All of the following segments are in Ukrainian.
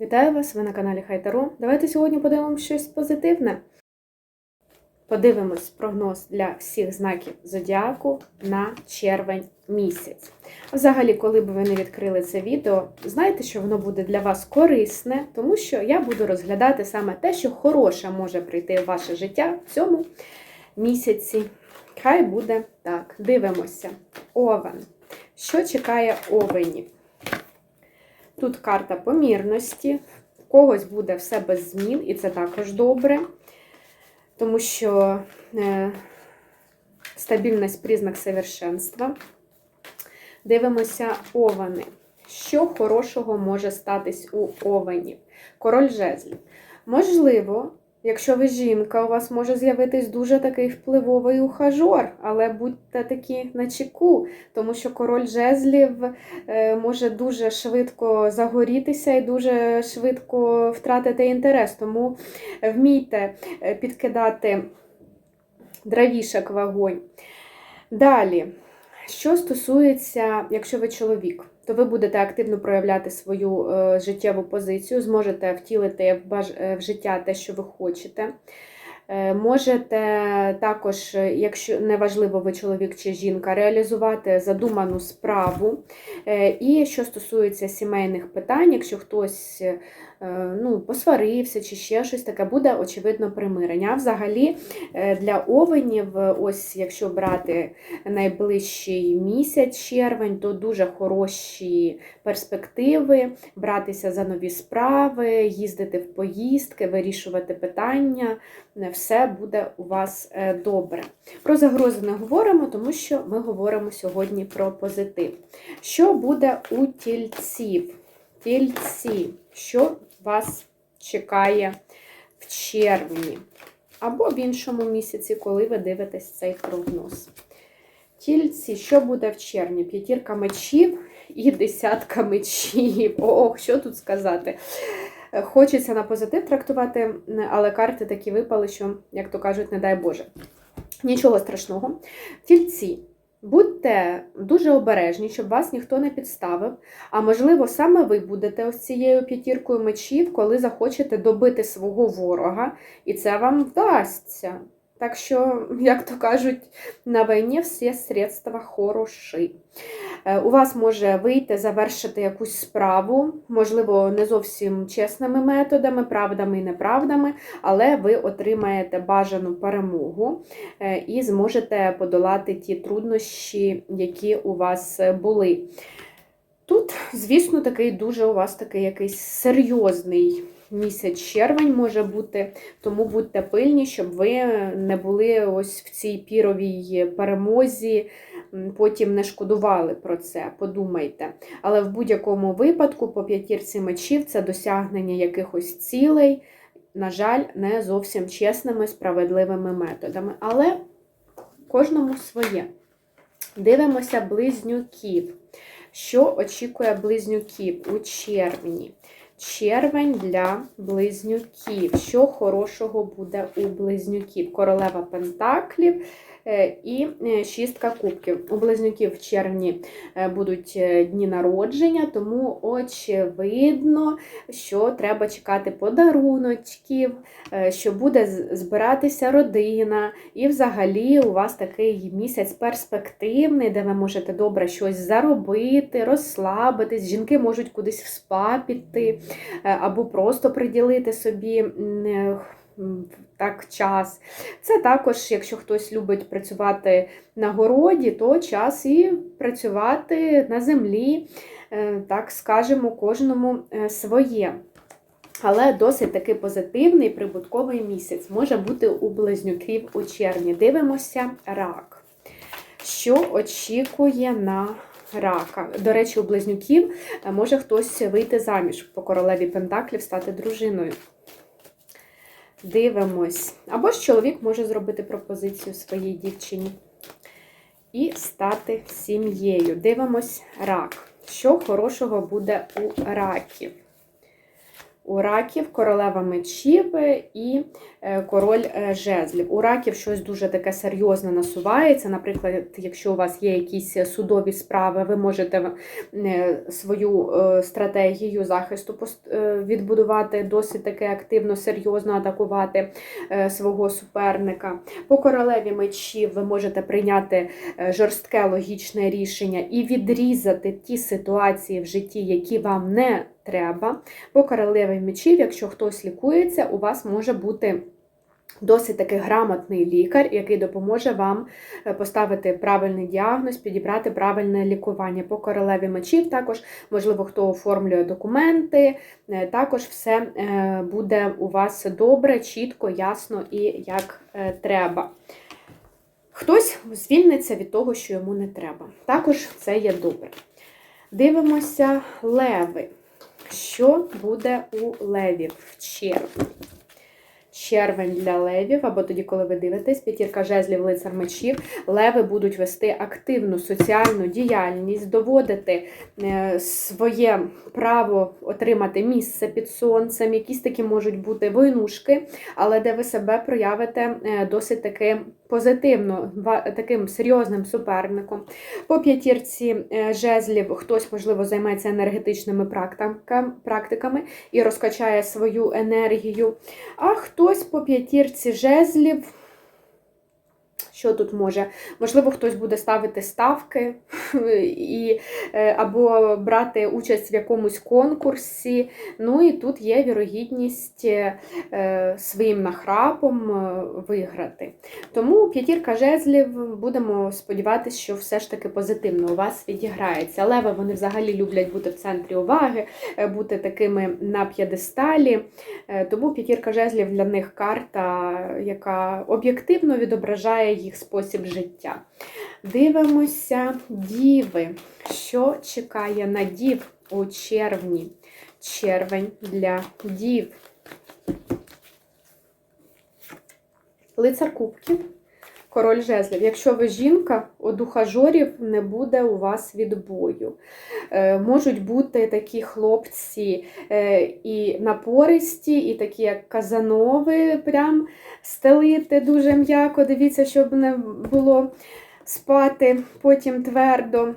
Вітаю вас! Ви на каналі Хайтаро. Давайте сьогодні подивимося щось позитивне. Подивимось прогноз для всіх знаків зодіаку на червень місяць. Взагалі, коли б ви не відкрили це відео, знайте, що воно буде для вас корисне, тому що я буду розглядати саме те, що хороше може прийти в ваше життя в цьому місяці. Хай буде так. Дивимося. Овен. Що чекає овенів? Тут карта помірності, в когось буде все без змін, і це також добре, тому що е, стабільність признак совершенства. Дивимося овани. Що хорошого може статись у овенів? Король жезлів. Можливо, якщо ви жінка, у вас може з'явитись дуже такий впливовий ухажор, але будьте такі на чеку, тому що король жезлів е, може дуже швидко загорітися і дуже швидко втратити інтерес. Тому вмійте е, підкидати дровішок в вогонь. Далі, що стосується, якщо ви чоловік, то ви будете активно проявляти свою е, життєву позицію, зможете втілити е, в життя те, що ви хочете. Е, Можете також, якщо неважливо, ви чоловік чи жінка, реалізувати задуману справу. І що стосується сімейних питань, якщо хтось ну, посварився чи ще щось таке, буде очевидно примирення. Взагалі е, для овенів, е, ось якщо брати найближчий місяць, червень, то дуже хороші перспективи, братися за нові справи, їздити в поїздки, вирішувати питання. Е, Все буде у вас е, добре. Про загрози не говоримо, тому що ми говоримо сьогодні про позитив. Що буде у тільців? Тільці, що вас чекає в червні або в іншому місяці, коли ви дивитесь цей прогноз. Тільці, що буде в червні? П'ятірка мечів і десятка мечів. Ох, що тут сказати? Хочеться на позитив трактувати, але карти такі випали, що, як то кажуть, не дай Боже. Нічого страшного. Тільці. Будьте дуже обережні, щоб вас ніхто не підставив. А можливо, саме ви будете ось цією п'ятіркою мечів, коли захочете добити свого ворога, і це вам вдасться. Так що, як то кажуть, на війні всі средства хороші. Е, У вас може вийти завершити якусь справу, можливо, не зовсім чесними методами, правдами і неправдами, але ви отримаєте бажану перемогу е, і зможете подолати ті труднощі, які у вас були. Тут, звісно, такий дуже у вас такий якийсь серйозний місяць червень може бути, тому будьте пильні, щоб ви не були ось в цій піровій перемозі, потім не шкодували про це, подумайте. Але в будь-якому випадку, по п'ятірці мечів, це досягнення якихось цілей, на жаль, не зовсім чесними, справедливими методами. Але кожному своє. Дивимося близнюків. Що очікує близнюків у червні? Червень для близнюків. Що хорошого буде у близнюків? Королева Пентаклів і е, шістка кубків. У близнюків в червні е, будуть е, дні народження, тому очевидно, що треба чекати подаруночків, е, що буде збиратися родина, і взагалі у вас такий місяць перспективний, де ви можете добре щось заробити, розслабитись. Жінки можуть кудись в спа піти, е, або просто приділити собі е, так час. Це також, якщо хтось любить працювати на городі, то час і працювати на землі, Е, так скажемо, кожному е, своє. Але досить таки позитивний прибутковий місяць може бути у близнюків у червні. Дивимося рак. Що очікує на рака? До речі, у близнюків е, може хтось вийти заміж по королеві Пентаклів, стати дружиною. Дивимось. Або ж чоловік може зробити пропозицію своїй дівчині і стати сім'єю. Дивимось рак. Що хорошого буде у раків? У раків королева мечів і е, король е, жезлів. У раків щось дуже таке серйозне насувається. Наприклад, якщо у вас є якісь судові справи, ви можете е, свою е, стратегію захисту е, відбудувати досить таки активно, серйозно атакувати е, свого суперника. По королеві мечів ви можете прийняти е, жорстке логічне рішення і відрізати ті ситуації в житті, які вам не треба. По королеві мечів, якщо хтось лікується, у вас може бути. Досить таки грамотний лікар, який допоможе вам е, поставити правильний діагноз, підібрати правильне лікування. По королеві мечів також, можливо, хто оформлює документи, е, також все е, буде у вас добре, чітко, ясно і як треба. Хтось звільниться від того, що йому не треба. Також це є добре. Дивимося леви. Що буде у левів в червні? Червень для левів, або тоді, коли ви дивитесь, п'ятірка жезлів, лицар мечів, леви будуть вести активну соціальну діяльність, доводити е, своє право отримати місце під сонцем. Якісь такі можуть бути войнушки, але де ви себе проявите е, досить таки позитивно, таким серйозним суперником. По п'ятірці е, жезлів хтось, можливо, займеться енергетичними практиками і розкачає свою енергію. А хтось по п'ятірці жезлів. Що тут може? Можливо, хтось буде ставити ставки і, е, або брати участь в якомусь конкурсі. Ну і тут є вірогідність е, своїм нахрапом е, виграти. Тому п'ятірка жезлів будемо сподіватися, що все ж таки позитивно у вас відіграється. Леви вони взагалі люблять бути в центрі уваги, бути такими на п'єдесталі. Тому п'ятірка жезлів для них карта, яка об'єктивно відображає їх спосіб життя. Дивимося діви. Що чекає на дів у червні? Червень для дів. Лицар кубків. Король жезлів. Якщо ви жінка, от ухажорів не буде у вас відбою. Е, можуть бути такі хлопці е, і напористі, і такі, як Казанови, прям стелити дуже м'яко. Дивіться, щоб не було спати потім твердо.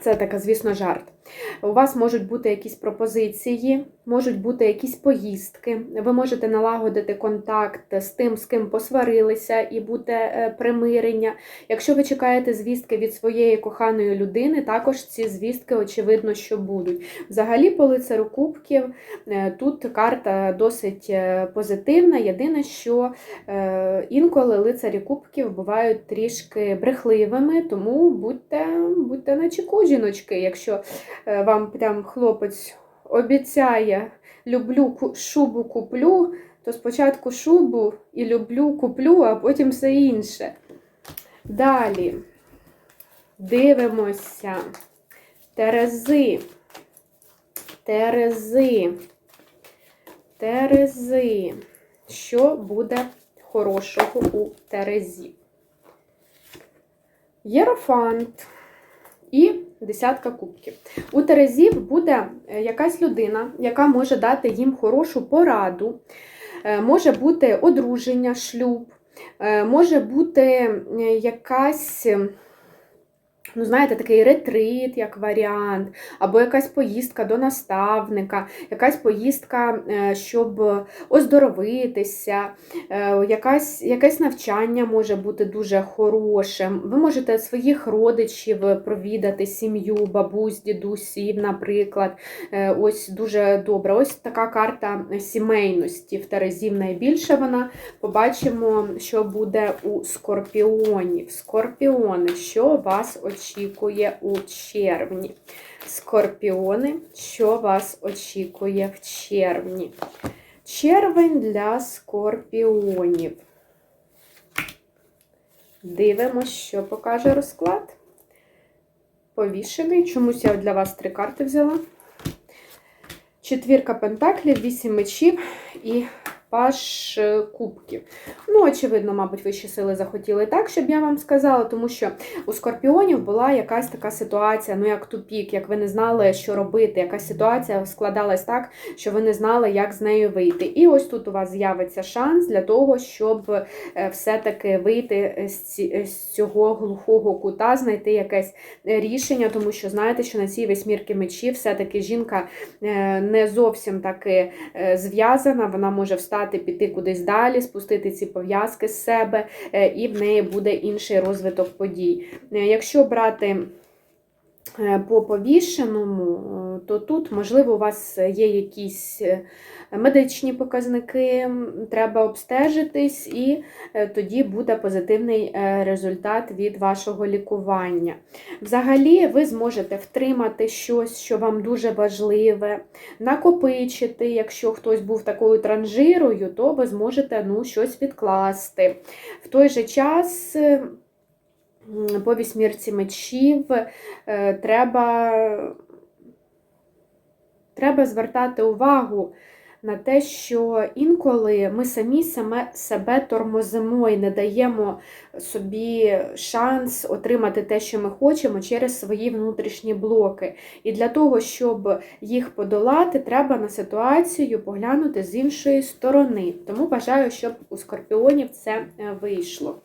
Це така, звісно, жарт. У вас можуть бути якісь пропозиції, можуть бути якісь поїздки. Ви можете налагодити контакт з тим, з ким посварилися, і буде примирення. Якщо ви чекаєте звістки від своєї коханої людини, також ці звістки, очевидно, що будуть. Взагалі, по лицару кубків е, тут карта досить е, позитивна. Єдине, що е, інколи лицарі кубків бувають трішки брехливими, тому будьте, будьте на чеку, жіночки, якщо вам прям хлопець обіцяє люблю шубу куплю, то спочатку шубу і люблю куплю, а потім все інше. Далі дивимося. Терези. Терези. Терези. Що буде хорошого у Терезі? Єрофант і десятка кубків. У Терезів буде е, якась людина, яка може дати їм хорошу пораду, Е, може бути одруження, шлюб, е, може бути якась. Ну, знаєте, такий ретрит, як варіант, або якась поїздка до наставника, якась поїздка, е, щоб оздоровитися, е, якась, якесь навчання може бути дуже хорошим. Ви можете своїх родичів провідати, сім'ю, бабусь, дідусів, наприклад. Е, Ось дуже добре. Ось така карта сімейності в Терезів найбільше вона. Побачимо, що буде у скорпіонів. Скорпіони, що вас очікує у червні? Скорпіони, що вас очікує в червні? Червень для скорпіонів. Дивимось, що покаже розклад. Повішений. Чомусь я для вас три карти взяла. Четвірка пентаклів, вісім мечів і паш е, кубків. Ну, очевидно, мабуть, вищі сили захотіли так, щоб я вам сказала, тому що у скорпіонів була якась така ситуація, ну як тупік, як ви не знали, що робити. Якась ситуація складалась так, що ви не знали, як з нею вийти. І ось тут у вас з'явиться шанс для того, щоб е, все-таки вийти з, ці, з цього глухого кута, знайти якесь е, рішення, тому що знаєте, що на цій восьмірки мечів все-таки жінка е, не зовсім таки зв'язана, вона може встати, піти кудись далі, спустити ці пов'язки з себе, і в неї буде інший розвиток подій. Якщо брати по повішеному, то тут, можливо, у вас є якісь медичні показники, треба обстежитись, і е, тоді буде позитивний е, результат від вашого лікування. Взагалі, ви зможете втримати щось, що вам дуже важливе, накопичити, якщо хтось був такою транжирою, то ви зможете ну, щось відкласти. В той же час. По вісьмірці мечів е, треба треба звертати увагу на те, що інколи ми самі саме себе тормозимо і не даємо собі шанс отримати те, що ми хочемо, через свої внутрішні блоки. І для того, щоб їх подолати, треба на ситуацію поглянути з іншої сторони. Тому бажаю, щоб у скорпіонів це е, вийшло.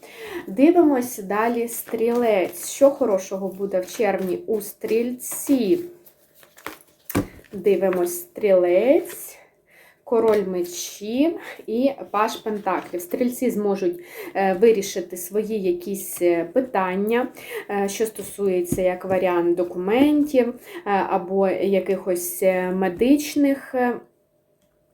Дивимось далі стрілець. Що хорошого буде в червні у стрільців? Дивимось стрілець король мечі і паш пентаклів. Стрільці зможуть е, вирішити свої якісь е, питання, е, що стосується як варіант документів або якихось медичних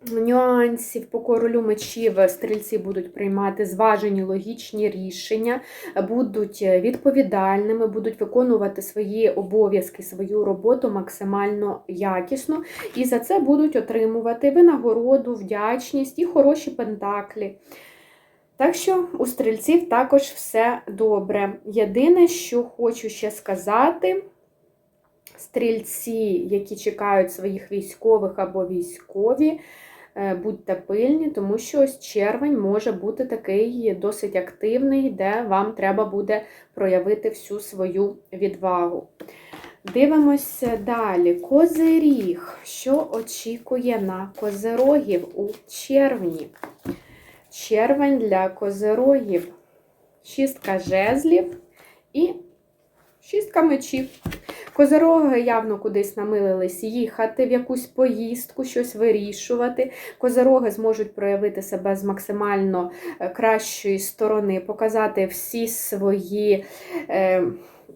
нюансів по королю мечів стрільці будуть приймати зважені логічні рішення, будуть відповідальними, будуть виконувати свої обов'язки, свою роботу максимально якісно, і за це будуть отримувати винагороду, вдячність і хороші пентаклі. Так що у стрільців також все добре. Єдине, що хочу ще сказати, стрільці, які чекають своїх військових або військові, Е, будьте пильні, тому що ось червень може бути такий досить активний, де вам треба буде проявити всю свою відвагу. Дивимося далі. Козиріг. Що очікує на козирогів у червні? Червень для козирогів. Шістка жезлів і шістка мечів. Козороги явно кудись намилились їхати в якусь поїздку, щось вирішувати. Козороги зможуть проявити себе з максимально е, кращої сторони, показати всі свої. Е,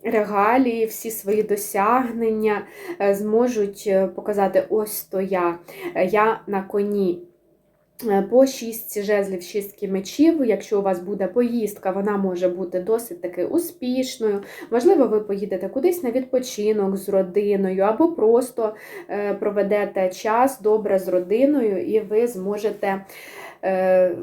Регалії, всі свої досягнення е, зможуть показати ось то я, я на коні. Е, по 6 жезлів, 6 мечів, якщо у вас буде поїздка, вона може бути досить таки успішною. Можливо, ви поїдете кудись на відпочинок з родиною, або просто е, проведете час добре з родиною, і ви зможете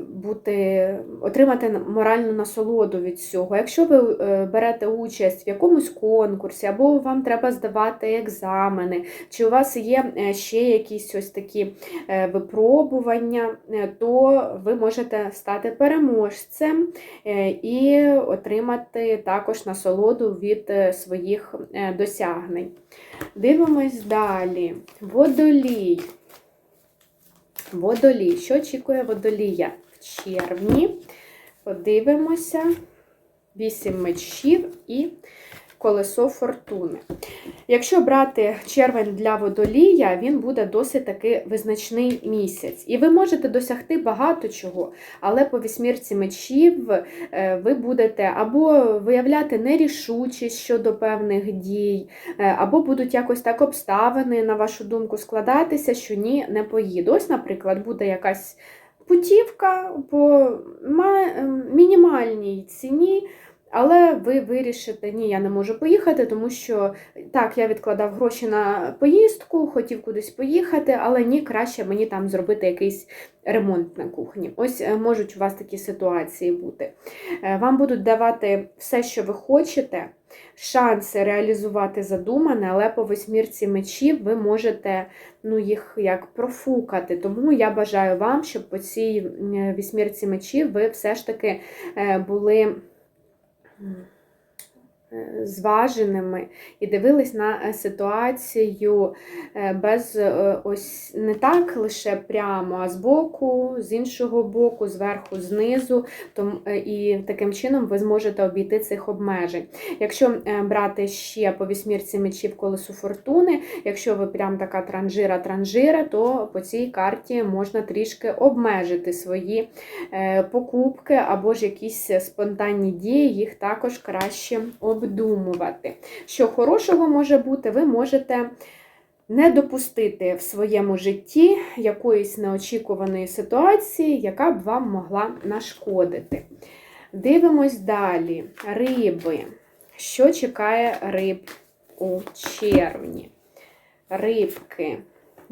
бути, отримати моральну насолоду від цього. Якщо ви е, берете участь в якомусь конкурсі, або вам треба здавати екзамени, чи у вас є е, ще якісь ось такі випробування, то ви можете стати переможцем і отримати також насолоду від своїх досягнень. Дивимось далі. Водолій. Водолій. Що очікує водолія в червні? Подивимося. Вісім мечів і колесо фортуни. Якщо брати червень для водолія, він буде досить таки визначний місяць. І ви можете досягти багато чого, але по вісьмірці мечів е, ви будете або виявляти нерішучість щодо певних дій, е, або будуть якось так обставини, на вашу думку, складатися, що ні, не поїду. Ось, наприклад, буде якась путівка по мінімальній ціні Але ви вирішите, ні, я не можу поїхати, тому що так, я відкладав гроші на поїздку, хотів кудись поїхати, але ні, краще мені там зробити якийсь ремонт на кухні. Ось е, можуть у вас такі ситуації бути. Е, Вам будуть давати все, що ви хочете, шанси реалізувати задумане, але по восьмірці мечів ви можете ну, їх як профукати. Тому я бажаю вам, щоб по цій вісьмірці мечів ви все ж таки е, були м, е, зваженими і дивились на е, ситуацію е, без е, ось не так лише прямо, а збоку, з іншого боку, зверху, знизу. Е, і таким чином ви зможете обійти цих обмежень. Якщо е, брати ще по вісьмірці мечів колесу фортуни, якщо ви прям така транжира-транжира, то по цій карті можна трішки обмежити свої е, покупки або ж якісь спонтанні дії, їх також краще обдумувати. Що хорошого може бути, ви можете. Не допустити в своєму житті якоїсь неочікуваної ситуації, яка б вам могла нашкодити. Дивимось далі. Риби. Що чекає риб у червні? Рибки.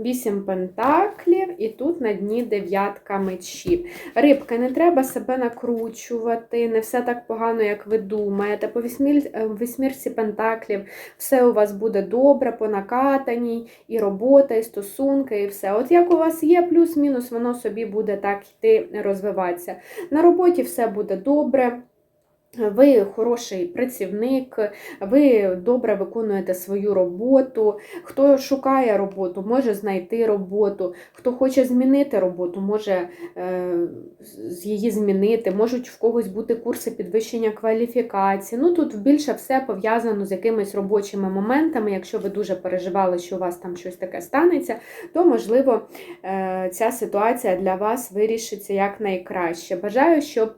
Вісім пентаклів, і тут на дні дев'ятка мечів. Рибки, не треба себе накручувати, не все так погано, як ви думаєте. По е, вісьмірці пентаклів все у вас буде добре, по накатаній, і робота, і стосунки, і все. От як у вас є плюс-мінус, воно собі буде так йти розвиватися. На роботі все буде добре. Ви хороший працівник, ви добре виконуєте свою роботу. Хто шукає роботу, може знайти роботу. Хто хоче змінити роботу, може е, її змінити. Можуть в когось бути курси підвищення кваліфікації. Ну тут більше все пов'язано з якимись робочими моментами. Якщо ви дуже переживали, що у вас там щось таке станеться, то можливо е, ця ситуація для вас вирішиться якнайкраще. Бажаю, щоб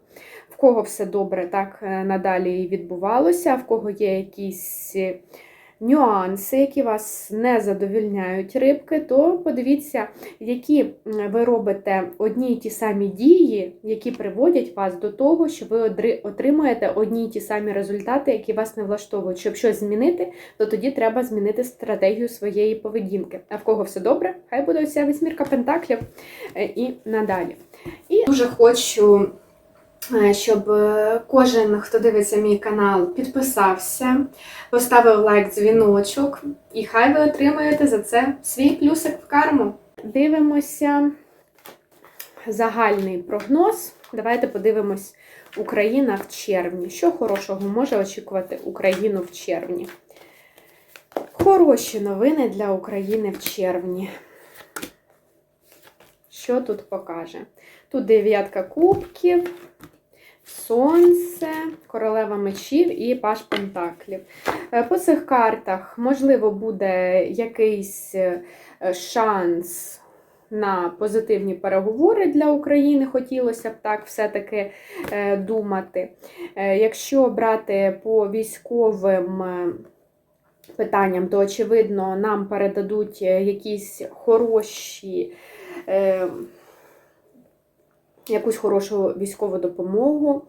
кого все добре так е, надалі відбувалося, в кого є якісь е, нюанси, які вас не задовільняють рибки, то подивіться, які ви робите одні й ті самі дії, які приводять вас до того, що ви отримуєте одні й ті самі результати, які вас не влаштовують. Щоб щось змінити, то тоді треба змінити стратегію своєї поведінки. А в кого все добре, хай буде оця вісьмірка пентаклів е, і надалі. І дуже хочу щоб е, кожен, хто дивиться мій канал, підписався, поставив лайк, дзвіночок, і хай ви отримаєте за це свій плюсик в карму. Дивимося загальний прогноз. Давайте подивимось Україна в червні. Що хорошого може очікувати Україну в червні? Хороші новини для України в червні. Що тут покаже? Тут дев'ятка кубків, сонце, королева мечів і паш пентаклів. Е, По цих картах, можливо, буде якийсь е, шанс на позитивні переговори для України, хотілося б так все-таки е, думати. Якщо брати по військовим питанням, то, очевидно, нам передадуть якісь хороші. Якусь хорошу військову допомогу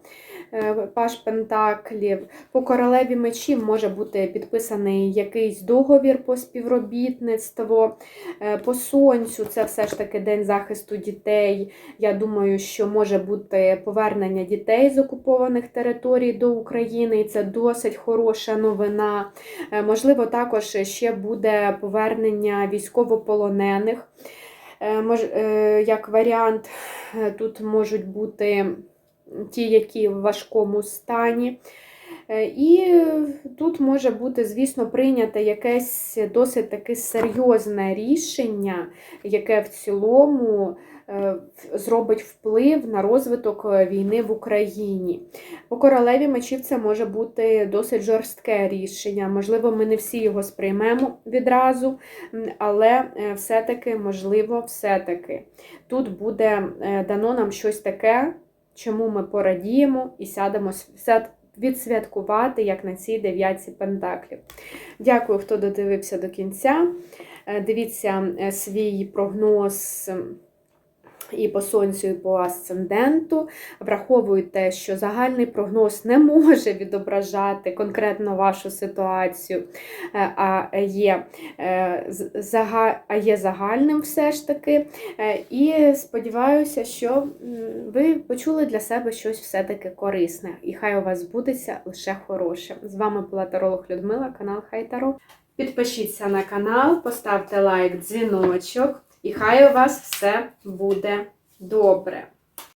е, Паш Пентаклів. По королеві мечів може бути підписаний якийсь договір по співробітництву. Е, По сонцю це все ж таки День захисту дітей. Я думаю, що може бути повернення дітей з окупованих територій до України, і це досить хороша новина. Е, Можливо, також ще буде повернення військовополонених. Е, мож- е, Як варіант, тут можуть бути ті, які в важкому стані. Е, І тут може бути, звісно, прийнято якесь досить таке серйозне рішення, яке в цілому зробить вплив на розвиток е, війни в Україні. По королеві мечів це може бути досить жорстке рішення. Можливо, ми не всі його сприймемо відразу, але е, все-таки, можливо, все-таки тут буде е, дано нам щось таке, чому ми порадіємо і сядемо свят- відсвяткувати, як на цій дев'ятці пентаклів. Дякую, хто додивився до кінця. Е, Дивіться е, свій прогноз і по сонцю, і по асценденту. Враховуйте, що загальний прогноз не може відображати конкретно вашу ситуацію, е, а є, е, а є загальним все ж таки. Е, І сподіваюся, що ви почули для себе щось все-таки корисне. І хай у вас збудеться лише хороше. З вами була Таролог Людмила, канал Хай Таро. Підпишіться на канал, поставте лайк, дзвіночок, і хай у вас все буде добре.